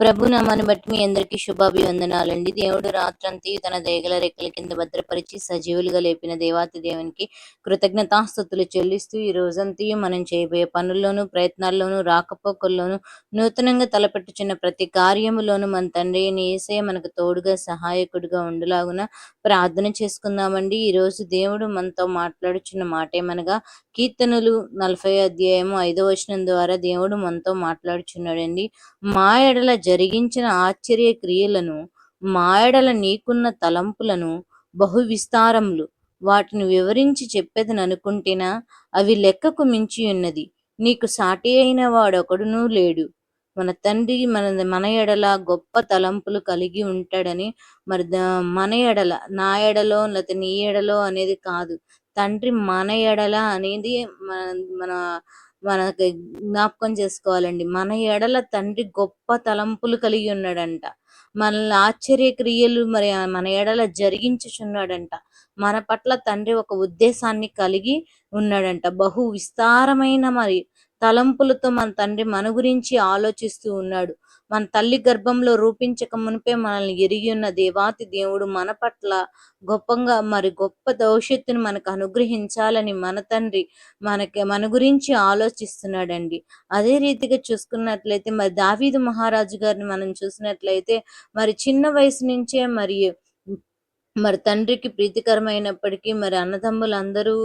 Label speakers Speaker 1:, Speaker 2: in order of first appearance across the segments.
Speaker 1: ప్రభు నామాన్ని బట్టి మీ అందరికీ శుభాభివందనాలండి. దేవుడు రాత్రంతి తన దయగల రెక్కల కింద భద్రపరిచి సజీవులుగా లేపిన దేవాతి దేవునికి కృతజ్ఞతాస్థుతులు చెల్లిస్తూ ఈ రోజంతయు మనం చేయబోయే పనుల్లోనూ ప్రయత్నాల్లోనూ రాకపోకల్లోనూ నూతనంగా తలపెట్టుచున్న ప్రతి కార్యములోనూ మన తండ్రి ఏసే మనకు తోడుగా సహాయకుడిగా ఉండులాగున ప్రార్థన చేసుకుందామండి. ఈ రోజు దేవుడు మనతో మాట్లాడుచున్న మాటేమనగా కీర్తనలు నలభై అధ్యాయము ఐదో వచనం ద్వారా దేవుడు మనతో మాట్లాడుచున్నాడండి. మా ఎడల జరిగించిన ఆశ్చర్య క్రియలను మాయడల నీకున్న తలంపులను బహు విస్తారములు వాటిని వివరించి చెప్పేదని అనుకుంటేనా? అవి లెక్కకు మించి ఉన్నది. నీకు సాటి అయిన వాడొకడునూ లేడు. మన తండ్రి మన మన ఎడల గొప్ప తలంపులు కలిగి ఉంటాడని మరి మన ఎడల నా ఎడలో లేకపోతే నీ ఎడలో అనేది కాదు. తండ్రి మన ఎడల అనేది మన మన మనకి జ్ఞాపకం చేసుకోవాలండి. మన ఎడల తండ్రి గొప్ప తలంపులు కలిగి ఉన్నాడంట. మనల్ని ఆశ్చర్య క్రియలు మరి మన ఎడల జరిగించుచున్నాడంట. మన పట్ల తండ్రి ఒక ఉద్దేశాన్ని కలిగి ఉన్నాడంట. బహు విస్తారమైన మరి తలంపులతో మన తండ్రి మన గురించి ఆలోచిస్తూ ఉన్నాడు. మన తల్లి గర్భంలో రూపించక మునిపే మనల్ని ఎరిగి ఉన్న దేవాతి దేవుడు మన పట్ల గొప్పంగా మరి గొప్ప భవిష్యత్తును మనకు అనుగ్రహించాలని మన తండ్రి మనకి మన గురించి ఆలోచిస్తున్నాడండి. అదే రీతిగా చూసుకున్నట్లయితే మరి దావీదు మహారాజు గారిని మనం చూసినట్లయితే మరి చిన్న వయసు నుంచే మరియు మరి తండ్రికి ప్రీతికరమైనప్పటికీ మరి అన్నదమ్ములు అందరూ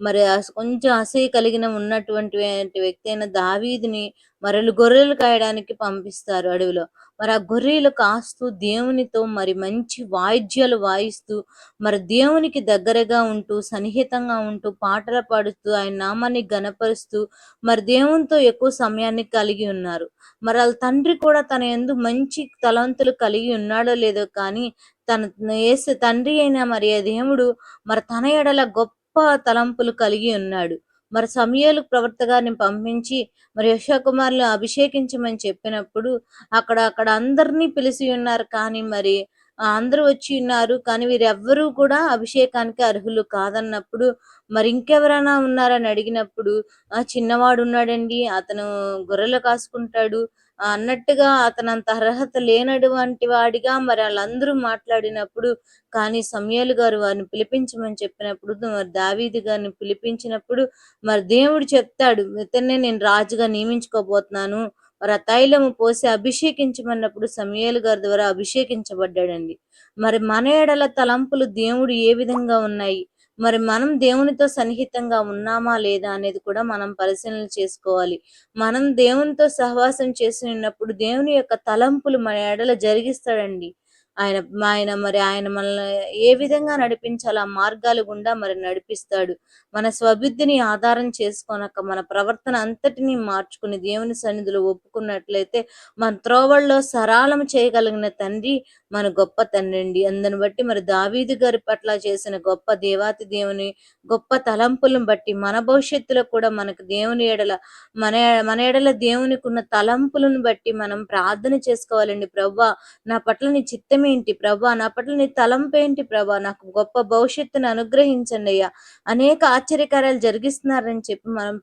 Speaker 1: మరి కొంచెం అసహ్య కలిగిన ఉన్నటువంటి వ్యక్తి అయిన దావీదిని మరలు గొర్రెలు కాయడానికి పంపిస్తారు అడవిలో. మరి ఆ గొర్రెలు కాస్తూ దేవునితో మరి మంచి వాయిద్యాలు వాయిస్తూ మరి దేవునికి దగ్గరగా ఉంటూ సన్నిహితంగా ఉంటూ పాటలు పాడుతూ ఆయన నామాన్ని గనపరుస్తూ మరి దేవునితో ఎక్కువ సమయాన్ని కలిగి ఉన్నారు. మరి వాళ్ళ తండ్రి కూడా తన ఎందు మంచి తలంతులు కలిగి ఉన్నాడో లేదో కానీ తన ఏసు తండ్రి అయిన మరి దేవుడు మరి తన ఎడల గొప్ప తలంపులు కలిగి ఉన్నాడు. మరి సమయాలు ప్రవర్త గారిని పంపించి మరి యశోకుమార్లు అభిషేకించమని చెప్పినప్పుడు అక్కడ అక్కడ అందరినీ పిలిచి ఉన్నారు. కానీ మరి అందరూ వచ్చి ఉన్నారు. కానీ వీరెవ్వరూ కూడా అభిషేకానికి అర్హులు కాదన్నప్పుడు మరి ఇంకెవరైనా ఉన్నారని అడిగినప్పుడు ఆ చిన్నవాడు ఉన్నాడండి. అతను గొర్రెలు కాసుకుంటాడు. అన్నట్టుగా అతనంత అర్హత లేనటువంటి వాడిగా మరి వాళ్ళందరూ మాట్లాడినప్పుడు కానీ సమయాలు గారు వారిని పిలిపించమని చెప్పినప్పుడు మరి దావీది గారిని పిలిపించినప్పుడు మరి దేవుడు చెప్తాడు ఇతన్నే నేను రాజుగా నియమించుకోబోతున్నాను మరి ఆ తైలము పోసి అభిషేకించమన్నప్పుడు సమయాలు గారి ద్వారా అభిషేకించబడ్డాడండి. మరి మన ఎడల తలంపులు దేవుడు ఏ విధంగా ఉన్నాయి? మరి మనం దేవునితో సన్నిహితంగా ఉన్నామా లేదా అనేది కూడా మనం పరిశీలన చేసుకోవాలి. మనం దేవునితో సహవాసం చేసినప్పుడు దేవుని యొక్క తలంపులు మన ఎడల జరిగిస్తాడండి. ఆయన ఆయన మరి ఆయన మనల్ని ఏ విధంగా నడిపించాలి ఆ మార్గాల గుండా మరి నడిపిస్తాడు. మన స్వబుద్ధిని ఆధారం చేసుకోనక మన ప్రవర్తన అంతటినీ మార్చుకుని దేవుని సన్నిధిలో ఒప్పుకున్నట్లయితే మన త్రోవల్లో సరాలం చేయగలిగిన తండ్రి మన గొప్ప తండ్రి అండి. అందుని బట్టి మరి దావీదు గారి పట్ల చేసిన గొప్ప దేవాతి దేవుని గొప్ప తలంపులను బట్టి మన భవిష్యత్తులో కూడా మనకు దేవుని ఎడల మన మన ఎడల దేవునికి ఉన్న తలంపులను బట్టి మనం ప్రార్థన చేసుకోవాలండి. ప్రవ్వా నా పట్ల నీ చిత్తం ఏంటి ప్రభా? నా పట్ల నీ తలంపేంటి ప్రభా? నాకు గొప్ప భవిష్యత్తును అనుగ్రహించండి అయ్యా. అనేక ఆశ్చర్యకార్యాలు జరిగిస్తున్నారని చెప్పి మనం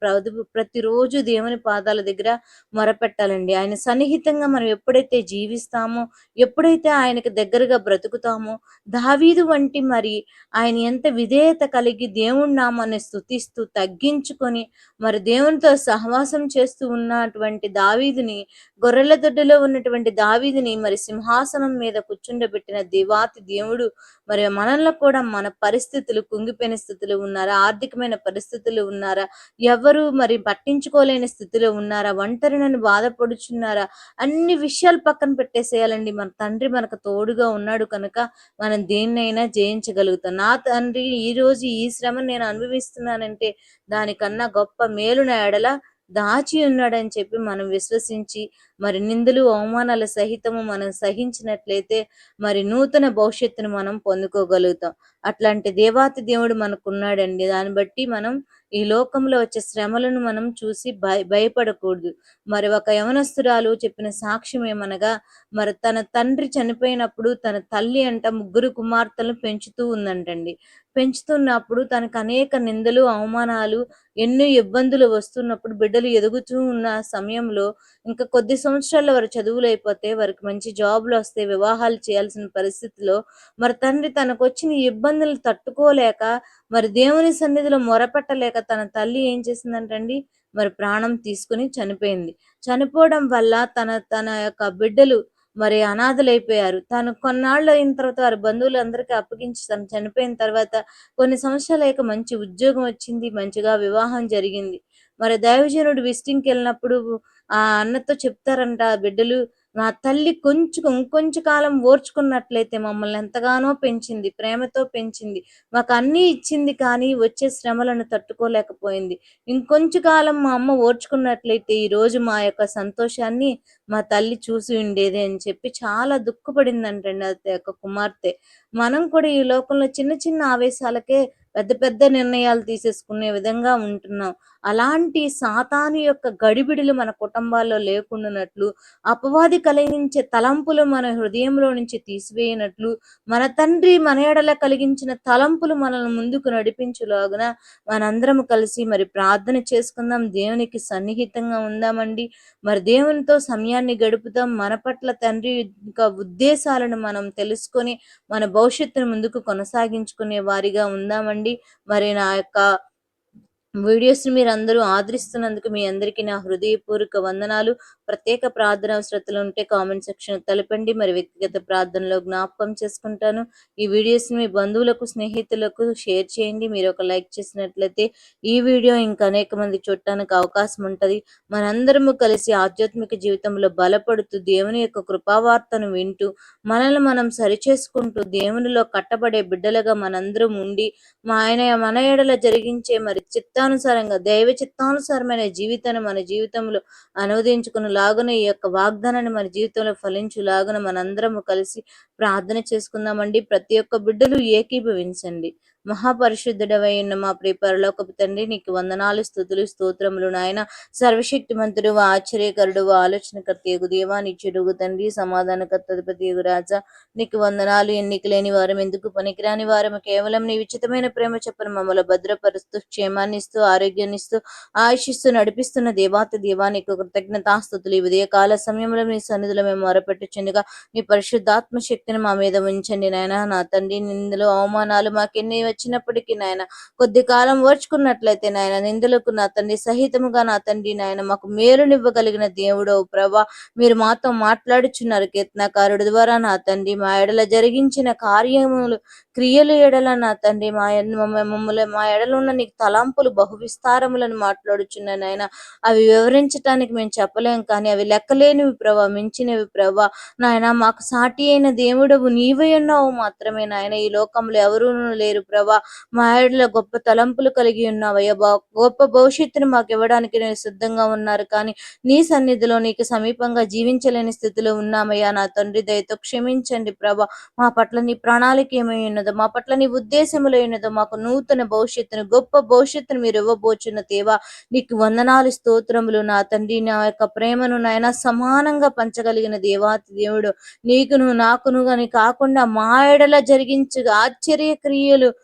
Speaker 1: ప్రతిరోజు దేవుని పాదాల దగ్గర మొరపెట్టాలండి. ఆయన సన్నిహితంగా మనం ఎప్పుడైతే జీవిస్తామో ఎప్పుడైతే ఆయనకు దగ్గరగా బ్రతుకుతామో దావీదు వంటి మరి ఆయన ఎంత విధేయత కలిగి దేవుడి నామాన్ని స్థుతిస్తూ తగ్గించుకొని మరి దేవునితో సహవాసం చేస్తూ ఉన్నటువంటి దావీదుని గొర్రెల దొడ్డలో ఉన్నటువంటి దావీదుని మరి సింహాసనం మీద కూర్చో కూర్చుండబెట్టిన దేవాతి దేవుడు మరి మనల్లో కూడా మన పరిస్థితులు కుంగిపోయిన స్థితిలో ఉన్నారా? ఆర్థికమైన పరిస్థితులు ఉన్నారా? ఎవరు మరి పట్టించుకోలేని స్థితిలో ఉన్నారా? ఒంటరినని బాధపడుచున్నారా? అన్ని విషయాలు పక్కన పెట్టేసేయాలండి. మన తండ్రి మనకు తోడుగా ఉన్నాడు కనుక మనం దేన్నైనా జయించగలుగుతాం. నా తండ్రి ఈ రోజు ఈ శ్రమ నేను అనుభవిస్తున్నానంటే దానికన్నా గొప్ప మేలు నా ఎడల దాచి ఉన్నాడని చెప్పి మనం విశ్వసించి మరి నిందులు అవమానాల సహితము మనం సహించినట్లయితే మరి నూతన భవిష్యత్తును మనం పొందుకోగలుగుతాం. అట్లాంటి దేవాతి దేవుడు మనకున్నాడండి. దాన్ని బట్టి మనం ఈ లోకంలో వచ్చే శ్రమలను మనం చూసి భయ భయపడకూడదు. మరి ఒక యవనస్తురాలు చెప్పిన సాక్ష్యం ఏమనగా మరి తన తండ్రి చనిపోయినప్పుడు తన తల్లి అంట ముగ్గురు కుమార్తెలను పెంచుతూ ఉందంటండి. పెంచుతున్నప్పుడు తనకు అనేక నిందలు అవమానాలు ఎన్నో ఇబ్బందులు వస్తున్నప్పుడు బిడ్డలు ఎదుగుతూ ఉన్న సమయంలో ఇంకా కొద్ది సంవత్సరాల్లో వారు చదువులు అయిపోతే వారికి మంచి జాబులు వస్తే వివాహాలు చేయాల్సిన పరిస్థితిలో మరి తండ్రి తనకు వచ్చిన ఇబ్బందులు తట్టుకోలేక మరి దేవుని సన్నిధిలో మొరపెట్టలేక తన తల్లి ఏం చేసిందంటండి? మరి ప్రాణం తీసుకుని చనిపోయింది. చనిపోవడం వల్ల తన తన యొక్క బిడ్డలు మరి అనాథలైపోయారు. తను కొన్నాళ్ళు అయిన తర్వాత వారి బంధువులు అందరికీ అప్పగించి తను చనిపోయిన తర్వాత కొన్ని సంవత్సరాలు లేక మంచి ఉద్యోగం వచ్చింది మంచిగా వివాహం జరిగింది. మరి దైవజనుడు విజిటింగ్కి వెళ్ళినప్పుడు ఆ అన్నతో చెప్తారంట బిడ్డలు మా తల్లి కొంచెం ఇంకొంచెం కాలం ఓర్చుకున్నట్లయితే మమ్మల్ని ఎంతగానో పెంచింది ప్రేమతో పెంచింది. మాకు అన్నీ ఇచ్చింది కానీ వచ్చే శ్రమలను తట్టుకోలేకపోయింది. ఇంకొంచెం కాలం మా అమ్మ ఓర్చుకున్నట్లయితే ఈ రోజు మా యొక్క సంతోషాన్ని మా తల్లి చూసి ఉండేది అని చెప్పి చాలా దుఃఖపడిందంటండి అది యొక్క కుమార్తె. మనం కూడా ఈ లోకంలో చిన్న చిన్న ఆవేశాలకే పెద్ద పెద్ద నిర్ణయాలు తీసేసుకునే విధంగా ఉంటున్నాం. అలాంటి సాతాను యొక్క గడిబిడిలు మన కుటుంబాల్లో లేకుండానట్లు అపవాది కలిగించే తలంపులు మన హృదయంలో నుంచి తీసివేయనట్లు మన తండ్రి మన ఎడల కలిగించిన తలంపులు మనల్ని ముందుకు నడిపించులాగున మనందరం కలిసి మరి ప్రార్థన చేసుకుందాం. దేవునికి సన్నిహితంగా ఉందామండి. మరి దేవునితో సమయాన్ని గడుపుతాం మన పట్ల తండ్రి యొక్క ఉద్దేశాలను మనం తెలుసుకొని మన భవిష్యత్తును ముందుకు కొనసాగించుకునే వారిగా ఉందామండి. మరి నా యొక్క వీడియోస్ మీరు అందరూ ఆదరిస్తున్నందుకు మీ అందరికీ నా హృదయపూర్వక వందనాలు. ప్రత్యేక ప్రార్థన అవసరతలు ఉంటే కామెంట్ సెక్షన్ తెలపండి. మరి వ్యక్తిగత ప్రార్థనలో జ్ఞాపకం చేసుకుంటాను. ఈ వీడియోస్ మీ బంధువులకు స్నేహితులకు షేర్ చేయండి. మీరు ఒక లైక్ చేసినట్లయితే ఈ వీడియో ఇంకా అనేక మంది చూడటానికి అవకాశం ఉంటుంది. మనందరము కలిసి ఆధ్యాత్మిక జీవితంలో బలపడుతూ దేవుని యొక్క కృపావార్తను వింటూ మనల్ని మనం సరిచేసుకుంటూ దేవునిలో కట్టబడే బిడ్డలుగా మనందరం ఉండి మా ఆయన మన ఎడల జరిగించే మరి చిత్తానుసారంగా దైవ చిత్తానుసారమైన జీవితాన్ని మన జీవితంలో అనువదించుకుని లాగున ఈ యొక్క వాగ్దానాన్ని మన జీవితంలో ఫలించు లాగున మనందరము కలిసి ప్రార్థన చేసుకుందామండి. ప్రతి ఒక్క బిడ్డలు ఏకీభవించండి. మహాపరిశుద్ధుడవై ఉన్న మా ప్రియ పరలోకపు తండ్రి నీకు వందనాలు స్థుతులు స్తోత్రములు నాయన. సర్వశక్తిమంతుడు ఆశ్చర్యకరుడు ఆలోచనకర్త ఎగు దేవా చెడుగు తండ్రి సమాధానకర్త అధిపతి ఎగు నీకు వందనాలు ఎన్నికలేని వారం ఎందుకు పనికిరాని వారం కేవలం నీ విచితమైన ప్రేమ చెప్పను మమ్మల్ని భద్రపరుస్తూ క్షేమాన్ని ఇస్తూ ఆరోగ్యాన్ని ఇస్తూ ఆయుషిస్తూ నడిపిస్తున్న దేవాత దేవా నీకు కృతజ్ఞతాస్థుతులు ఈ ఉదయ కాల సమయంలో మీ సన్నిధిలో మేము మొరపెట్టుచుండగా మీ పరిశుద్ధాత్మ శక్తిని మా మీద ఉంచండి నాయన. నా తండ్రి నిందలు అవమానాలు మాకెన్ని వచ్చినప్పటికీ నాయన కొద్ది కాలం ఓర్చుకున్నట్లయితే నాయన నిందలకు నా తండ్రి సహితముగా నా తండ్రి నాయన మాకు మేలునివ్వగలిగిన దేవుడవు ప్రభా. మీరు మాతో మాట్లాడుచున్నారు కీర్తనకారుడి ద్వారా నా తండ్రి మా ఎడల జరిగించిన కార్యములు క్రియలు ఎడల నా తండ్రి మా మమ్మల్ని మా ఎడల ఉన్న నీకు తలాంపులు బహువిస్తారములను మాట్లాడుచున్నాను ఆయన అవి వివరించటానికి మేము చెప్పలేం కానీ అవి లెక్కలేనివి ప్రభా మించినవి ప్రభా. నాయన మాకు సాటి అయిన దేవుడవు నీవే ఉన్నావు మాత్రమే నాయన ఈ లోకంలో ఎవరూ లేరు ప్రభా. మా ఏడల గొప్ప తలంపులు కలిగి ఉన్నావయ్యా గొప్ప భవిష్యత్తును మాకు ఇవ్వడానికి నేను సిద్ధంగా ఉన్నారు కానీ నీ సన్నిధిలో నీకు సమీపంగా జీవించలేని స్థితిలో ఉన్నామయ్యా. నా తండ్రి దయతో క్షమించండి ప్రభా. మా పట్ల నీ ప్రణాళిక ఏమై ఉన్నదో మా పట్ల నీ ఉద్దేశములు ఉన్నదో మాకు నూతన భవిష్యత్తును గొప్ప భవిష్యత్తును మీరు ఇవ్వబోచున్న దేవా నీకు వందనాలు స్తోత్రములు. నా తండ్రి నా యొక్క ప్రేమను నాయన సమానంగా పంచగలిగిన దేవాతి దేవుడు నీకును నాకును గాని కాకుండా మా ఎడల జరిగించు ఆశ్చర్య క్రియలు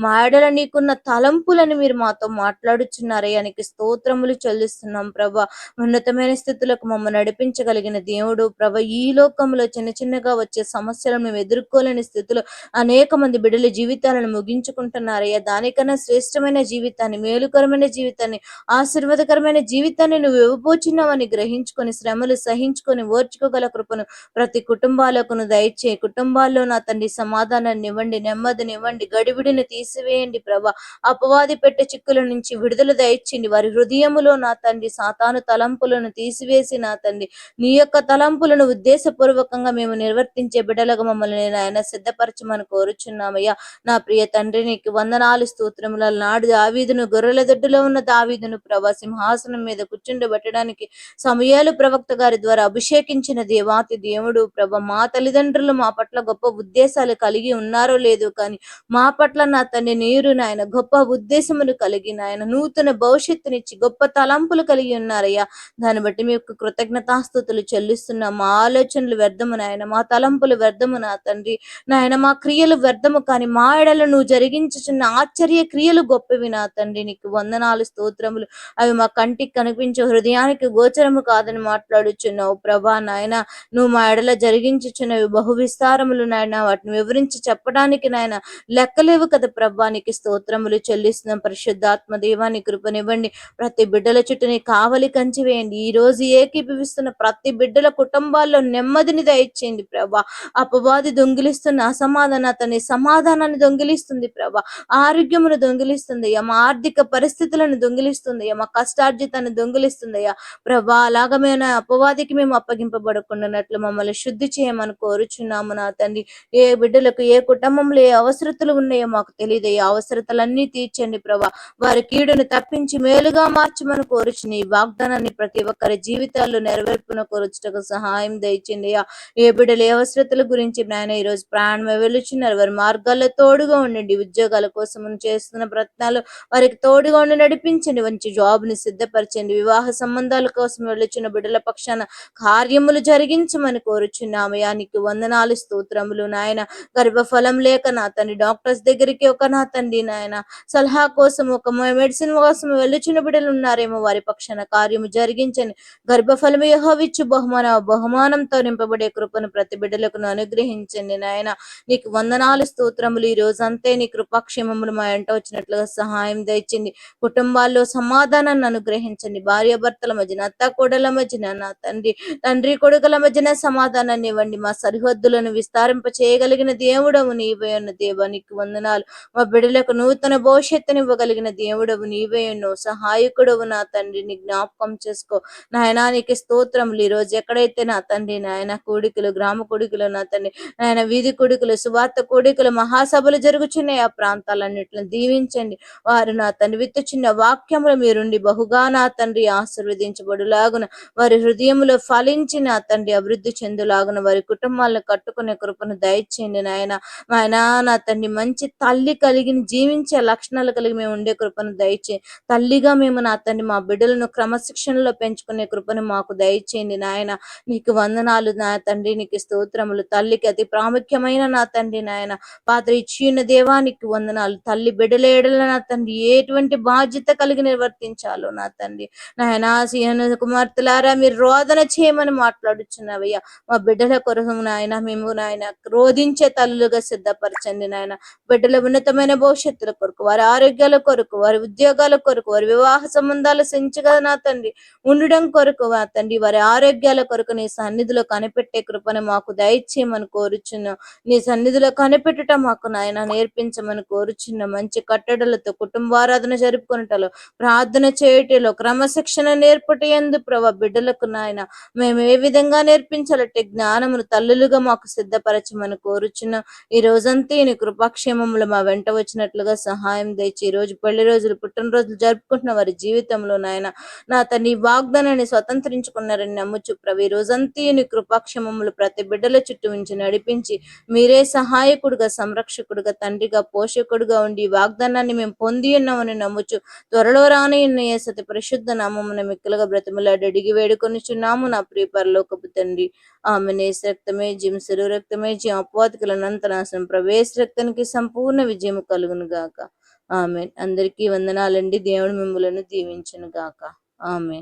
Speaker 1: మా ఎడల నీకున్న తలంపులను మీరు మాతో మాట్లాడుచున్నారయ్యా నీకు స్తోత్రములు చెల్లిస్తున్నాం ప్రభా. ఉన్నతమైన స్థితులకు మమ్మల్ని నడిపించగలిగిన దేవుడు ప్రభ. ఈ లోకంలో చిన్న చిన్నగా వచ్చే సమస్యలను మేము ఎదుర్కోలేని స్థితిలో అనేక మంది బిడ్డల జీవితాలను ముగించుకుంటున్నారయ్యా. దానికన్నా శ్రేష్టమైన జీవితాన్ని మేలుకరమైన జీవితాన్ని ఆశీర్వాదకరమైన జీవితాన్ని నువ్వు ఇవ్వబోచున్నావని గ్రహించుకొని శ్రమలు సహించుకొని ఓర్చుకోగల కృపను ప్రతి కుటుంబాలకును దయచే కుటుంబాల్లో నా తండ్రి సమాధానాన్ని ఇవ్వండి నెమ్మదిని ఇవ్వండి గడిబిడిని తీసివేయండి ప్రభా. అపవాది పెట్టే చిక్కుల నుంచి విడుదల దయచింది వారి హృదయములో నా తండ్రి సాతాను తలంపులను తీసివేసి నా తండ్రి నీ యొక్క తలంపులను ఉద్దేశపూర్వకంగా మేము నిర్వర్తించే బిడ్డలుగా మమ్మల్ని ఆయన సిద్ధపరచమని కోరుచున్నామయ్యా. నా ప్రియ తండ్రి నీకు వందనాలు స్తోత్రముల. నాడు దావీదును గొర్రెల దొడ్డులో ఉన్న దావీదును ప్రభా సింహాసనం మీద కూర్చుండబెట్టడానికి సమయాలు ప్రవక్త గారి ద్వారా అభిషేకించిన దేవాతి దేవుడు ప్రభ మా తల్లిదండ్రులు మా పట్ల గొప్ప ఉద్దేశాలు కలిగి ఉన్నారో లేదో కానీ మా పట్ల నా తండ్రి నీరు నాయన గొప్ప ఉద్దేశములు కలిగి నాయన నూతన భవిష్యత్తునిచ్చి గొప్ప తలంపులు కలిగి ఉన్నారయ్యా. దాన్ని బట్టి మీ యొక్క కృతజ్ఞతాస్థుతులు చెల్లిస్తున్నాం. మా ఆలోచనలు వ్యర్థము నాయన మా తలంపులు వ్యర్థము నా తండ్రి. నాయన మా క్రియలు వ్యర్థము కానీ మా ఎడలు నువ్వు జరిగించుచున్న ఆశ్చర్య క్రియలు గొప్పవి నా తండ్రి. నీకు వందనాలు స్తోత్రములు. అవి మా కంటికి కనిపించే హృదయానికి గోచరము కాదని మాట్లాడుచున్నావు. ప్రభా నాయన నువ్వు మా ఎడల జరిగించుచున్నవి బహు విస్తారములు నాయన. వాటిని వివరించి చెప్పడానికి నాయన లెక్కలేవు కదా ప్రభానికి స్తోత్రములు చెల్లిస్తున్నాం. పరిశుద్ధాత్మ దేవాన్ని కృపనివ్వండి. ప్రతి బిడ్డల చుట్టూని కావలి కంచి వేయండి. ఈ రోజు ఏకీభవిస్తున్న ప్రతి బిడ్డల కుటుంబాల్లో నెమ్మదిని దయచేయండి ప్రభా. అపవాది దొంగిలిస్తున్న అసమాధానతని సమాధానాన్ని దొంగిలిస్తుంది ప్రభా. ఆరోగ్యమును దొంగిలిస్తుంది మా ఆర్థిక పరిస్థితులను దొంగిలిస్తుంది మా కష్టార్జితాన్ని దొంగిలిస్తుంది అయ్యా. ప్రభా అలాగ మేము అపవాదికి మేము అప్పగింపబడకుండానట్లు మమ్మల్ని శుద్ధి చేయమని కోరుచున్నాము నా తండ్రి. ఏ బిడ్డలకు ఏ కుటుంబంలో ఏ అవసరతలు ఉన్నాయో మాకు తెలియదు ఈ అవసరతలన్నీ తీర్చండి ప్రభా. వారి కీడును తప్పించి మేలుగా మార్చమని కోరుచుని ఈ వాగ్దానాన్ని ప్రతి ఒక్కరి జీవితాల్లో నెరవేర్పున కోరుచుటకు సహాయం దయచండి ఏ బిడ్డలు ఏ అవసరతల గురించి నాయన ఈ రోజు ప్రాణం వెలుచున్నారు. వారి మార్గాల్లో తోడుగా ఉండండి. ఉద్యోగాల కోసం చేస్తున్న ప్రయత్నాలు వారికి తోడుగా ఉండి నడిపించండి. మంచి జాబ్ని సిద్ధపరచండి. వివాహ సంబంధాల కోసం వెళ్ళుచున్న బిడ్డల పక్షాన కార్యములు జరిగించమని కోరుచున్నామయానికి వందనాలు స్తోత్రములు నాయన. గర్భఫలం లేక నా తండ్రి డాక్టర్స్ దగ్గరికి ఒక నా తండ్రి నాయన. సలహా కోసం ఒక మెడిసిన్ కోసం వెళ్ళుచున్న బిడ్డలు ఉన్నారేమో వారి పక్షాన కార్యము జరిగించండి గర్భఫలము యహోవిచ్చు బహుమాన బహుమానంతో నింపబడే కృపను ప్రతి బిడ్డలకు అనుగ్రహించండి నాయన. నీకు వందనాలు స్తోత్రములు ఈ రోజు అంతే నీ కృపాక్షేమములు మా ఎంట వచ్చినట్లుగా సహాయం దయచండి. కుటుంబాల్లో సమాధానాన్ని అనుగ్రహించండి. భార్య భర్తల మధ్యన అత్త కోడల మధ్యన నా తండ్రి తండ్రి కొడుకుల మధ్యన సమాధానాన్ని ఇవ్వండి. మా సరిహద్దులను విస్తారింప చేయగలిగిన దేవుడవు నీవే ఉన్న దేవ నీకు వందనాలు. మా బిడ్డలకు నూతన భవిష్యత్తుని ఇవ్వగలిగిన దేవుడవు నీవే సహాయకుడవు నా తండ్రిని జ్ఞాపకం చేసుకో. నాయనా నీకు స్తోత్రములు. ఈ రోజు ఎక్కడైతే నా తండ్రి నాయన కూడికలు గ్రామ కూడికలు నా తండ్రి నాయన వీధి కూడికలు సువార్త కూడికలు మహాసభలు జరుగుచున్నాయి ఆ ప్రాంతాలన్నిటిని దీవించండి. వారు నా తండ్రి. విత్తుచున్న వాక్యములు మీరుండి బహుగా నా తండ్రి ఆశీర్వదించబడులాగున వారి హృదయములో ఫలించి నా తండ్రి అభివృద్ధి చెందులాగున వారి కుటుంబాలను కట్టుకునే కృపను దయచేయండి నాయన. నాయన నా తండ్రి మంచి తల్లి కలిగిన జీవించే లక్షణాలు కలిగి మేము ఉండే కృపను దయచే. తల్లిగా మేము నా తండ్రి మా బిడ్డలను క్రమశిక్షణలో పెంచుకునే కృపను మాకు దయచేయండి నాయన. నీకు వందనాలు నా తండ్రి నీకు స్తోత్రములు. తల్లికి అతి ప్రాముఖ్యమైన నా తండ్రి నాయన. పాత్ర ఇచ్చిన దేవానికి వందనాలు. తల్లి బిడ్డలేడల నా తండ్రి ఎటువంటి బాధ్యత కలిగి నిర్వర్తించాలో నా తండ్రి. నాయన సీన కుమార్తెలారా మీరు రోదన చేయమని మాట్లాడుచున్నావయ్యా. మా బిడ్డల కొరకు నాయన మేము నాయన రోధించే తల్లులుగా సిద్ధపరచండి నాయన. బిడ్డల ఉన్నతమైన భవిష్యత్తుల కొరకు వారి ఆరోగ్యాల కొరకు వారి ఉద్యోగాల కొరకు వారి వివాహ సంబంధాలు సెంచగా నా తండ్రి. ఉండడం కొరకు నా తండ్రి వారి ఆరోగ్యాల కొరకు నీ సన్నిధిలో కనిపెట్టే కృపను మాకు దయచేయమని కోరుచున్నాం. నీ సన్నిధిలో కనిపెట్టుట మాకు నాయన నేర్పించమని కోరుచున్న. మంచి కట్టడలతో కుటుంబారాధన జరుపుకున్నటలో ప్రార్థన చేయటలో క్రమశిక్షణ నేర్పటి ఎందు ప్రభా బిడ్డలకు నాయన మేము ఏ విధంగా నేర్పించాలంటే జ్ఞానమును తల్లులుగా మాకు సిద్ధపరచమని కోరుచున్నాం. ఈ రోజంతా నీ కృపాక్షేమములు మా వెంట వచ్చినట్లుగా సహాయం దయచి ఈ రోజు పెళ్ళి రోజులు పుట్టినరోజులు జరుపుకుంటున్న వారి జీవితంలో నాయన నా తన వాగ్దానాన్ని స్వతంత్రించుకున్నారని నమ్ముచు ప్రభు ఈ రోజంతా నీ కృపాక్షమములు ప్రతి బిడ్డల చుట్టూ ఉంచి నడిపించి మీరే సహాయకుడుగా సంరక్షకుడుగా తండ్రిగా పోషకుడుగా ఉండి వాగ్దానాన్ని మేము పొంది ఉన్నామని నమ్ముచు త్వరలో రాని ఉన్న సతి పరిశుద్ధ నామమున మిక్కలుగా బ్రతిమలాడి అడిగి వేడుకొనిచున్నాము నా ప్రియ పరలోకపు తండ్రి. ఆమె నేస్ రక్తమే జింసరు రక్తమే జీ అపవాదికుల అనంతనాశనం ప్రవేశ రక్తానికి సంపూర్ణ విజయం కలుగును గాక. ఆమె అందరికీ వందనాలండి. దేవుడు మిమ్మలను దీవించును గాక. ఆమె